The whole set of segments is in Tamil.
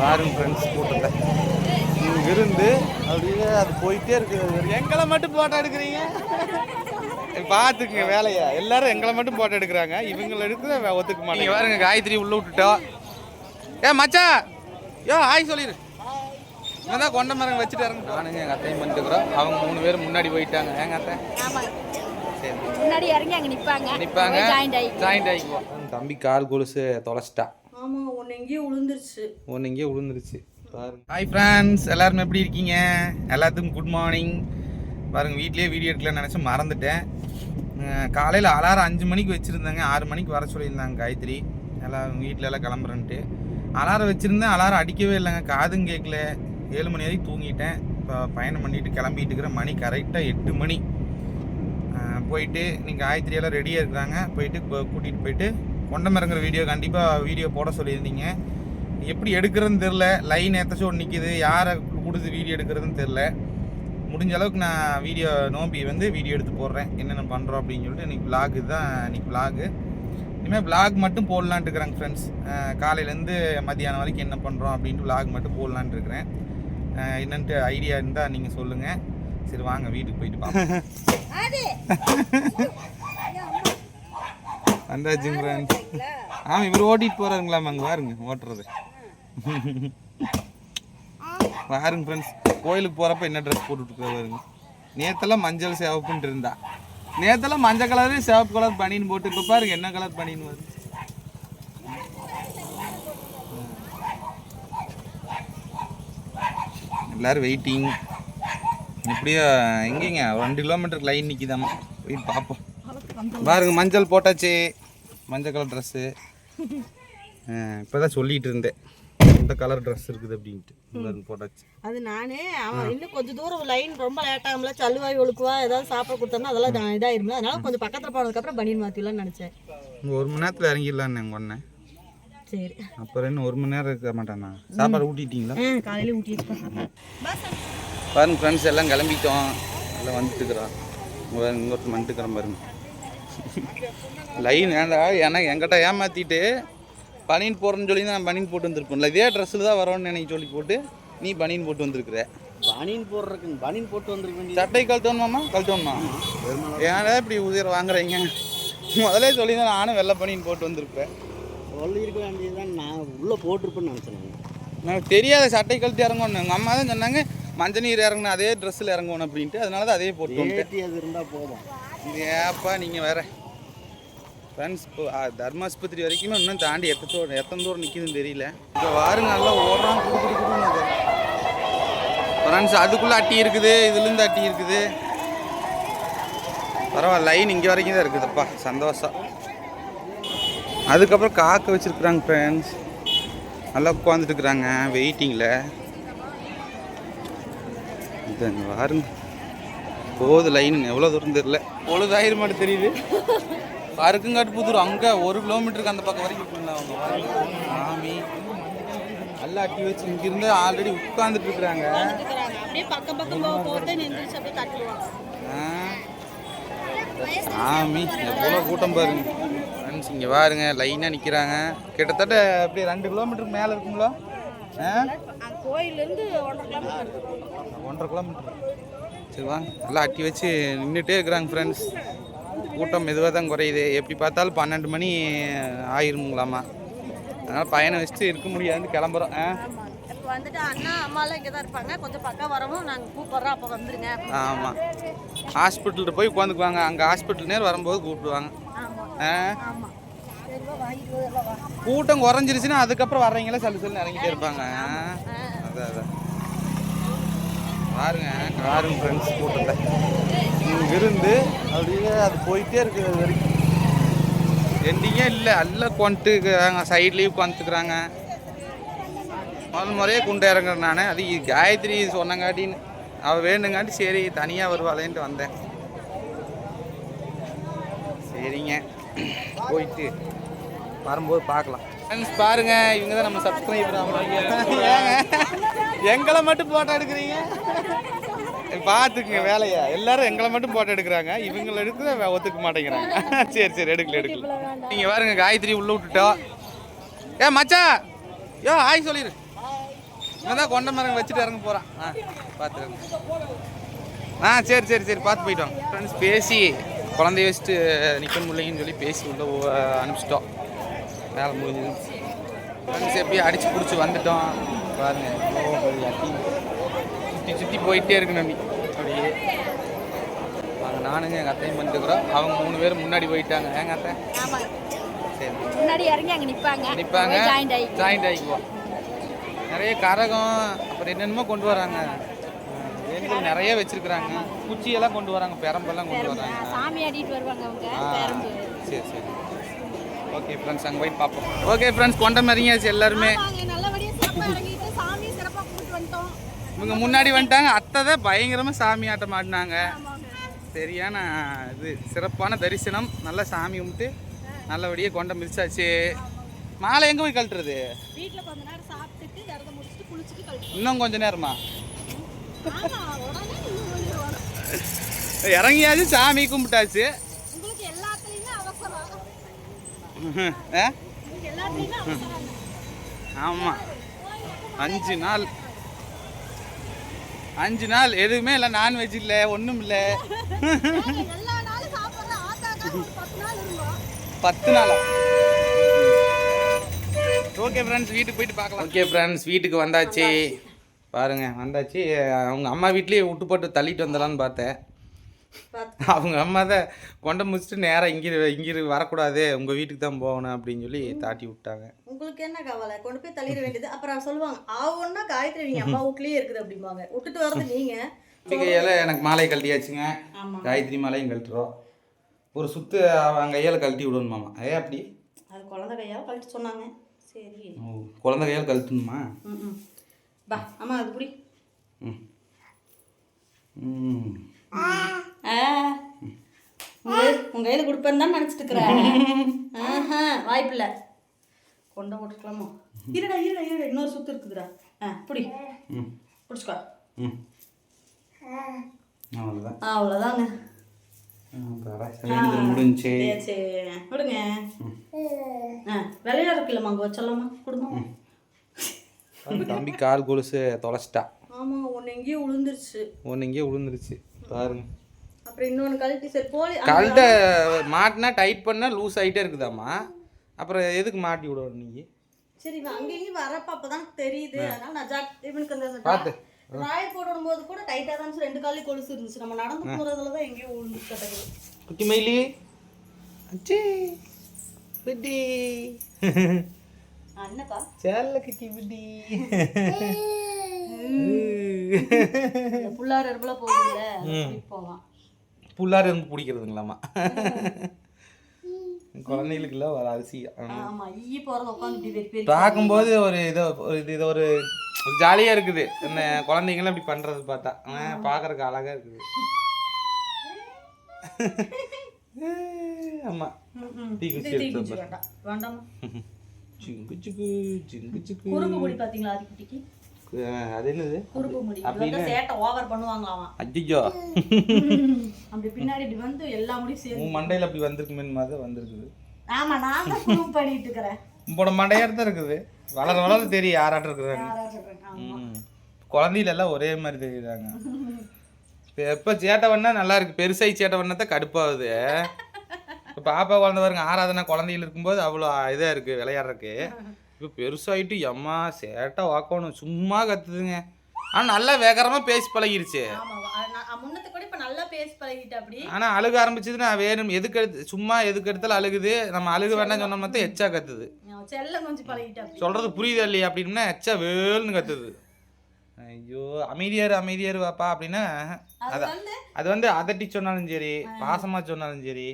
பாருங்க ஃப்ரெண்ட்ஸ் கூட்டத்தை. இங்க இருந்து அப்படியே அது போயிட்டே இருக்கு எங்களை மட்டும் போட்டோ எடுக்கிறீங்க? பார்த்துக்குங்க வேலையை. எல்லாரும் எங்களை மட்டும் போட்டோ எடுக்கிறாங்க. இவங்களை எடுக்க ஒத்துக்க மாட்டேங்க பாருங்க காயத்ரி உள்ள விட்டுட்டோம் ஏ மச்சான் யோ ஆய் சொல்லிடு இங்கே தான் கொண்ட மரங்க வச்சுட்டு இறங்க? நானுங்க எங்கள் அத்தையும் பண்ணிட்டுக்கிறோம் அவங்க மூணு பேரும் முன்னாடி போயிட்டாங்க. எங்க அத்தை? முன்னாடி இறங்கி அங்க நிப்பாங்க. நிற்பாங்க ஜாயிண்ட் ஆகி ஜாயிண்ட் ஆகிக்குவோம் தம்பி கால் கொலுசு தொலைச்சிட்டா. ஆமா உன்னை எங்கேயோ விழுந்துருச்சு ஒன்று இங்கே விழுந்துருச்சு பாருங்க. ஹாய் ஃப்ரெண்ட்ஸ் எல்லாரும் எப்படி இருக்கீங்க? எல்லாத்துக்கும் குட் மார்னிங் பாருங்க வீட்லயே வீடியோ எடுக்கலன்னு நினச்சி மறந்துட்டேன். காலையில் அலாரம் அஞ்சு மணிக்கு வச்சுருந்தாங்க. ஆறு மணிக்கு வர சொல்லியிருந்தாங்க காயத்ரி. எல்லாம் வீட்டில் எல்லாம் கிளம்புறேன்ட்டு. அலாரம் வச்சுருந்தேன். அலாரம் அடிக்கவே இல்லைங்க. காதும் கேட்கல. ஏழு மணி வரைக்கும் தூங்கிட்டேன். இப்போ பயணம் பண்ணிட்டு கிளம்பிட்டு இருக்கிற மணி கரெக்டாக எட்டு மணி. போயிட்டு நீங்கள் காயத்ரியெல்லாம் ரெடியாக இருக்கிறாங்க. போயிட்டு கூட்டிகிட்டு போயிட்டு கொண்டம் இறங்குற வீடியோ கண்டிப்பாக வீடியோ போட சொல்லியிருந்தீங்க. எப்படி எடுக்கிறதுன்னு தெரில லைன் எத்தச்சோ ஒன்று நிற்கிது யாரை கொடுத்து வீடியோ எடுக்கிறதுன்னு தெரில முடிஞ்ச அளவுக்கு நான் வீடியோ நோம்பி வந்து வீடியோ எடுத்து போடுறேன். என்னென்ன பண்ணுறோம் அப்படின்னு சொல்லிட்டு இன்னைக்கு vlog தான் இன்னைக்கு vlog. இனிமேல் vlog மட்டும் போடலான்ட்டு இருக்கிறேங்க ஃப்ரெண்ட்ஸ் காலையிலேருந்து மத்தியானம் வரைக்கும் என்ன பண்ணுறோம் அப்படின்ட்டு vlog மட்டும் போடலான்ட்டு இருக்கிறேன். என்னன்ட்டு ஐடியா இருந்தால் நீங்கள் சொல்லுங்கள் சரி வாங்க வீட்டுக்கு போயிட்டு பார்ப்போம் ஃப்ரெண்ட்ஸ் ஆமாம் இவர் ஓட்டிட்டு போகிறாருங்களாம் அங்கே பாருங்க ஓட்டுறது. பாருங்க ஃப்ரெண்ட்ஸ் கோயிலுக்கு போகிறப்ப என்ன ட்ரெஸ் போட்டுட்டு பாருங்க. நேத்தெல்லாம் மஞ்சள் சிவப்புன்ட்டு இருந்தா. நேத்தெல்லாம் மஞ்சள் கலரு சிவப்பு கலர் பனியன் போட்டு இப்போ பாருங்க என்ன கலர் பனியன் வருது. எல்லாரும் வெயிட்டிங் எப்படியோ எங்கேங்க? ரெண்டு கிலோமீட்டருக்கு லைன் நிற்கிதாம்மா போய் பார்ப்போம் பாருங்க மஞ்சள் போட்டாச்சு. மஞ்சள் கலர் ட்ரெஸ்ஸு இப்போ தான் சொல்லிட்டு இருந்தேன். இந்த கலர் ட்ரெஸ் இருக்குது அப்படின்ட்டு. போட்டாச்சு. அது நானே அவன் இன்னும் கொஞ்சம் தூரம் லைன் ரொம்ப லேட் ஆகும்ல சல்லுவாய் ஒழுக்குவா ஏதாவது சாப்பிட கொடுத்தோம்னா அதெல்லாம் நான் இதாயிரும்ல. அதனால கொஞ்சம் பக்கத்துல போனதுக்கப்புறம் பனியன் மாத்திடலாம்னு நினைச்சேன். ஒரு மணி நேரத்தில் இறங்கிடலான்னு எங்கள் ஒன்று சரி. அப்புறம் இன்னும் ஒரு மணி நேரம் இருக்க மாட்டானா? சாப்பாடு ஊட்டிட்டீங்களா? காலையில ஊட்டி வச்சுப்பேன் பாருங்க ஃப்ரெண்ட்ஸ் எல்லாம் கிளம்பிட்டோம். எல்லாம் வந்துட்டு இருக்கிறோம் இன்னொருத்தர் வந்துட்டுக்கிறோம் பாருங்க லைன் ஏன்டா? ஏன்னா என்கிட்ட ஏமாத்திட்டு பனியன் போடுறேன்னு சொல்லி நான் பனியன் போட்டு வந்திருப்பேன்ல. இதே ட்ரெஸ்ஸில் தான் வரோன்னு எனக்கு சொல்லி போட்டு நீ பனியன் போட்டு வந்திருக்கிற. பனியன் போடுறதுக்கு பனியன் போட்டு வந்திருக்க சட்டை கழட்டணுமாம்மா கழட்டணுமா ஏன்டா இப்படி உதிர வாங்குறீங்க? முதலே சொல்லி தான் நானும் வெள்ளை பனியன் போட்டு வந்திருப்பேன் சொல்லி இருக்க வேண்டியதுதான் நான் உள்ள போட்டிருப்பேன்னு நினைச்சேன் எனக்கு தெரியாத சட்டை கழட்டி இறங்கணும் எங்கள் அம்மா தான் சொன்னாங்க மஞ்சள் நீர் இறங்கணும் அதே ட்ரெஸ்ஸில் இறங்கணும் அப்படின்ட்டு. அதனால தான் அதே போட்டு அது இருந்தா போதும். ஏப்பா நீங்கள் வேற. ஃப்ரெண்ட்ஸ் இப்போ தர்மாஸ்பத்திரி வரைக்குமே இன்னும் தாண்டி எத்தனை தூரம் எத்தனை தூரம் நிற்கிதுன்னு தெரியல. இப்போ வாரு நல்லா ஓடுறான் குடு குடு குடுன்னு ஃப்ரெண்ட்ஸ் அதுக்குள்ளே அட்டி இருக்குது இதுலேருந்து அட்டி இருக்குது. பரவாயில்ல லைன் இங்கே வரைக்கும் தான் இருக்குதுப்பா சந்தோஷம். அதுக்கப்புறம் காக்க வச்சுருக்குறாங்க ஃப்ரெண்ட்ஸ் நல்லா உட்காந்துட்டு இருக்கிறாங்க வெயிட்டிங்கில் இது வாருங்க. போகுது லைன் எவ்வளோ தூரம் தெரியல. பொழுதாயிரம் மட்டும் தெரியுது. பருக்குங்காட்டு புதூர். அங்கே ஒரு கிலோமீட்டருக்கு அந்த பக்கம் வரைக்கும் அவங்க பாருங்க. சாமி நல்லா அட்டி வச்சு இங்கிருந்து ஆல்ரெடி உட்காந்துட்டு இருக்கிறாங்க. சாமி எவ்வளோ கூட்டம் பாருங்க. ஃப்ரெண்ட்ஸ் இங்கே பாருங்க. லைனாக நிற்கிறாங்க கிட்டத்தட்ட அப்படியே ரெண்டு கிலோமீட்டருக்கு மேலே இருக்குங்களா ஆ? கோயில்ல இருந்து ஒன்றரை கிலோமீட்டர் ஒன்றரை கிலோமீட்டர் சரி வாங்க. நல்லா அட்டி வச்சு நின்றுட்டே இருக்கிறாங்க ஃப்ரெண்ட்ஸ் கூட்டம் மெதுவாக தான் குறையுது. எப்படி பார்த்தாலும் பன்னெண்டு மணி ஆயிருங்களாமா அதனால் பையனை வச்சுட்டு இருக்க முடியாதுன்னு கிளம்புறோம். ஆ? வந்துட்டு அண்ணா அம்மாலாம் இங்கே தான் இருப்பாங்க. கொஞ்சம் பக்கம் வரவும் நாங்கள் கூப்பிட்றோம். அப்போ வந்துருங்க. ஆமாம் ஹாஸ்பிட்டல்கிட்ட போய் உட்காந்துக்குவாங்க. அங்கே ஹாஸ்பிட்டல் நேரம் வரும்போது கூப்பிடுவாங்க. ஆ? எல்லாம் கூட்டம் குறைஞ்சிருச்சுன்னா அதுக்கப்புறம் வர்றவங்களே சல்லு சல்லு இறங்கிட்டே இருப்பாங்க. அதான் அதான். பாருங்க பாருங்க ஃப்ரெண்ட்ஸ் கூட்டத்தை. இங்க இருந்து அப்படியே அது போயிட்டே இருக்குது வரைக்கும். எண்டிங்கே இல்லை. எல்லாம் கொண்டுட்டுக்கிறாங்க சைட்லேயும் உட்காந்துக்கிறாங்க முதல் முறையே குண்டு இறங்குறேன் நான். அது காயத்ரி சொன்னங்காட்டின்னு. அவள் வேணுங்காட்டி சரி தனியாக வருவாளேன்ட்டு வந்தேன். சரிங்க. போயிட்டு வரும்போது பார்க்கலாம். ஃப்ரெண்ட்ஸ் பாருங்க இவங்க தான் நம்ம சப்ஸ்கிரைபர் எங்களை மட்டும் போட்டோ எடுக்கிறீங்க? பார்த்துக்குங்க வேலையை? எல்லாரும் எங்களை மட்டும் போட்டோ எடுக்கிறாங்க. இவங்களை எடுக்க ஒத்துக்க மாட்டேங்கிறாங்க. சரி சரி எடுக்கல எடுக்கல. நீங்கள் பாருங்க காயத்ரி உள்ள விட்டுட்டோம் ஏ மச்சா! யோ ஆய் சொல்லிடு இவன் தான் கொண்ட மரம் வச்சுட்டு இறங்க போகிறான் ஆ பார்த்துருங்க ஆ சரி சரி சரி பார்த்து போயிட்டோம் ஃப்ரெண்ட்ஸ் பேசி குழந்தைய வச்சுட்டு நிற்க முடியலன்னு சொல்லி பேசி உள்ள அனுப்பிச்சிட்டோம். வேலை முடிஞ்சது. ஃப்ரெண்ட்ஸ் எப்படியும் அடிச்சு பிடிச்சி வந்துட்டோம். பாருங்க ஓ, பெரிய. சுற்றி சுற்றி போயிட்டே இருக்கு நம்பி அப்படியே. வாங்க நானுங்க எங்கள் அத்தையும் பண்ணிட்டுக்கிறோம் அவங்க மூணு பேரும் முன்னாடி போயிட்டாங்க. எங்கள் அத்தை? முன்னாடி இறங்கி அங்கே நிற்பாங்க நிற்பாங்க ஜாயிண்ட் ஆகி ஜாயிண்ட் ஆகிக்குவோம் நிறைய கரகம் அப்புறம் என்னென்னமோ கொண்டு வராங்க. வேண்டுதல் நிறைய வச்சிருக்கிறாங்க. குச்சியெல்லாம் கொண்டு வராங்க பெரம்பெல்லாம் கொண்டு வராங்க. சாமி ஆடிட்டு வருவாங்க அவங்க சரி சரி. ஓகே ஃப்ரெண்ட்ஸ் அங்கே போய் பார்ப்போம் ஓகே ஃப்ரெண்ட்ஸ் கொண்ட மாதிரியாச்சு எல்லாருமே. இவங்க முன்னாடி வந்துட்டாங்க அத்தை தான் பயங்கரமாக சாமி ஆட்டம் ஆடினாங்க. சரியான இது சிறப்பான தரிசனம். நல்லா சாமி கும்பிட்டு நல்லபடியாக கொண்ட மிதிச்சாச்சு. மாலை எங்கே போய் கழட்டுறது? இன்னும் கொஞ்ச நேரமா. இறங்கியாச்சு சாமி கும்பிட்டாச்சு உங்களுக்கு எல்லாத்துலேயுமே அவசரம் ஆ? உங்களுக்கு எல்லாத்துலேயுமே அவசரம் ஆமாம் அஞ்சு நாள். அஞ்சு நாள் எதுவுமே இல்லை நான்வெஜ் இல்லை ஒன்றும் இல்லை. பத்து நாள்? ஓகே ஃப்ரெண்ட்ஸ் வீட்டுக்கு போயிட்டு பார்க்கலாம். ஓகே ஃப்ரெண்ட்ஸ் வீட்டுக்கு வந்தாச்சு. பாருங்க வந்தாச்சு. அவங்க அம்மா வீட்லேயே விட்டு போட்டு தள்ளிட்டு வந்தலான்னு பார்த்தேன். அவங்க அம்மா தான் கொண்ட முடிச்சுட்டு நேராக இங்கே இங்கே வரக்கூடாது உங்கள் வீட்டுக்கு தான் போகணும் அப்படின்னு சொல்லி தாட்டி விட்டாங்க. உங்களுக்கு என்ன கவலை? கொண்டு போய் தள்ளிட வேண்டியது. அப்புறம் சொல்லுவாங்க ஆவுன்னா காயத்ரி நீங்க அம்மா வீட்லயே இருக்குது அப்படிம்பாங்க. விட்டுட்டு வர்றது நீங்க. கையால் எனக்கு மாலை கழட்டியாச்சுங்க. காயத்ரி மாலையும் கழட்டுறோம். ஒரு சுத்து அவங்க கையால் கழட்டி விடணுமாமா ஏ அப்படி? அது குழந்தை கையால் கழிச்சு சொன்னாங்க. சரி. ஓ குழந்தை கையால் கழட்டணுமா? ம் பா அம்மா அது புடி. ம். ம். ஆ. உங்க உங்க கையில கொடுப்பேன்னு தான் நினச்சிட்டு இருக்கிறேன் ஆஹா வாய்ப்பில்லை. கொண்ட போட்டுக்கலாமோ? இருடா இருடா இருடா இன்னொரு சுத்து இருக்குதுடா. ஆ புடி. பிடிச்சிக்கோ. அவ்வளோதான் அவ்வளோதாங்க முடிஞ்சு. விடுங்க. ஆ விளையா இருக்குல்லம்மா அங்கே வச்சலாமா? கொடுமா. தம்பி கால் கொலுசு தொலைச்சிட்டா. ஆமாங்க ஒன்று எங்கேயோ விழுந்துருச்சு ஒன்று இங்கே விழுந்துருச்சு பாருங்க. அப்புறம் இன்னொன்று கழட்டி சரி போலி கல்ட்ட மாட்டினா டைட் பண்ணால் லூஸ் ஆகிட்டே இருக்குதாம்மா. அப்புறம் எதுக்கு மாட்டி விடணும் நீங்கள் சரி இவன் அங்கே இங்கேயும் வரப்ப அப்பதான் தெரியுது. அதனால நான் ஜாக் இவனுக்கு அந்த பார்த்து. ராய் போடும் போது கூட டைட்டாக தான் ரெண்டு காலையும் கொலுசு இருந்துச்சு. நம்ம நடந்து போறதுல தான் எங்கேயோ கிடக்குது குட்டி மயிலி. அச்சி. குட்டி. ஆ, என்னப்பா? சேல குட்டி குட்டி. புள்ளார் போகுதுல்ல போவான். புள்ளார் இருந்து பிடிக்கிறதுங்களாம்மா குழந்தைகளுக்குலாம் ஒரு அரிசி. ஆமா பார்க்கும்போது ஒரு இது ஒரு இது இது ஒரு ஜாலியாக இருக்குது. இந்த குழந்தைங்களாம் இப்படி பண்ணுறது பார்த்தா. பார்க்கறதுக்கு அழகாக இருக்குது. ஆமாம் டீ வேண்டாமா. சிங்கு சிக்கு சிங்கு சிக்கு அது என்னது? வந்து சேட்டை ஓவர் பண்ணுவாங்க அவன் அஜிஜோ அப்படி பின்னாடி இப்படி வந்து எல்லா முடியும் சேர்ந்து. உன் மண்டையில் அப்படி வந்திருக்குமே மாதிரி வந்திருக்குது. ஆமா நான் தான் குரூப் பண்ணிட்டு இருக்கிறேன். உங்களோட மண்டையாக தான் இருக்குது. வளர வளர தெரியும் யாராட்டம் இருக்கிறாங்க. குழந்தையில எல்லாம் ஒரே மாதிரி தெரியுறாங்க. இப்போ எப்போ சேட்டை பண்ணா நல்லா இருக்கு. பெருசாகி சேட்டை பண்ணா தான் கடுப்பாகுது. இப்போ பாப்பா குழந்தை பாருங்க ஆராதனை குழந்தைகள் இருக்கும்போது அவ்வளோ இதாக இருக்குது விளையாடுறதுக்கு. இப்போ பெருசாகிட்டு எம்மா சேட்டை வாக்கணும். சும்மா கத்துதுங்க. ஆனால் நல்லா வேகரமாக பேசி பழகிருச்சு. நல்லா பேசி பழகிட்டு அப்படி ஆனால் அழுக ஆரம்பிச்சதுன்னா வேணும் எதுக்கு எடுத்து சும்மா எதுக்கு எடுத்தாலும் அழுகுது. நம்ம அழுக வேண்டாம் சொன்ன மாதிரி எச்சா கத்துது. செல்லம் கொஞ்சம் பழகிட்டு அப்படி சொல்றது புரியுதா இல்லையா அப்படின்னா எச்சா வேல்னு கத்துது. ஐயோ அமைதியாரு அமைதியாரு வாப்பா அப்படின்னா அது வந்து அது வந்து அதட்டி சொன்னாலும் சரி பாசமா சொன்னாலும் சரி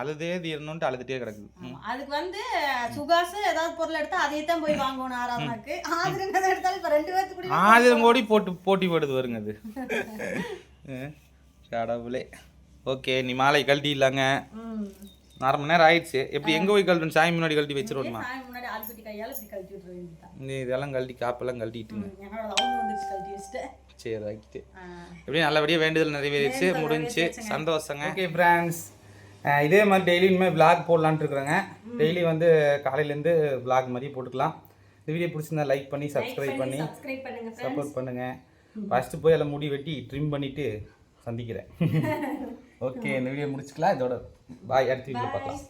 அழுதே தீரணும்ட்டு அழுதுட்டே கிடக்குது. அதுக்கு வந்து சுகாசு ஏதாவது பொருள் எடுத்தா அதையே தான் போய் வாங்கணும் ஆராதனாக்கு ஆதிரம் எதை எடுத்தாலும் இப்ப ரெண்டு பேர்த்து கூட ஆயிரம் கோடி போட்டு போட்டி போடுது வருங்க அது. கடவுளே. ஓகே நீ மாலை கழட்டி இல்லாங்க. ம். அரை மணி நேரம் ஆயிடுச்சு. எப்படி எங்க போய் கழட்டணும் சாமி முன்னாடி கழட்டி வச்சிருவோமா? நீ இதெல்லாம் கழட்டி காப்பெல்லாம் கழட்டிட்டுங்க. சரி ரைட்டு. எப்படியும் நல்லபடியாக வேண்டுதல் நிறைவேறிச்சு முடிஞ்சு சந்தோஷங்க. ஓகே ஃப்ரெண்ட்ஸ் இதே மாதிரி டெய்லி இனிமேல் vlog போடலான்ட்டு இருக்கிறேங்க. டெய்லி வந்து காலையிலேருந்து vlog மாதிரி போட்டுக்கலாம். இந்த வீடியோ பிடிச்சிருந்தா லைக் பண்ணி சப்ஸ்கிரைப் பண்ணி சப்போர்ட் பண்ணுங்க ஃபர்ஸ்ட் போய் எல்லாம் முடி வெட்டி ட்ரிம் பண்ணிட்டு சந்திக்கிறேன். ஓகே இந்த வீடியோ முடிச்சுக்கலாம். இதோட பாய் அடுத்த வீடியோ பார்க்கலாம்.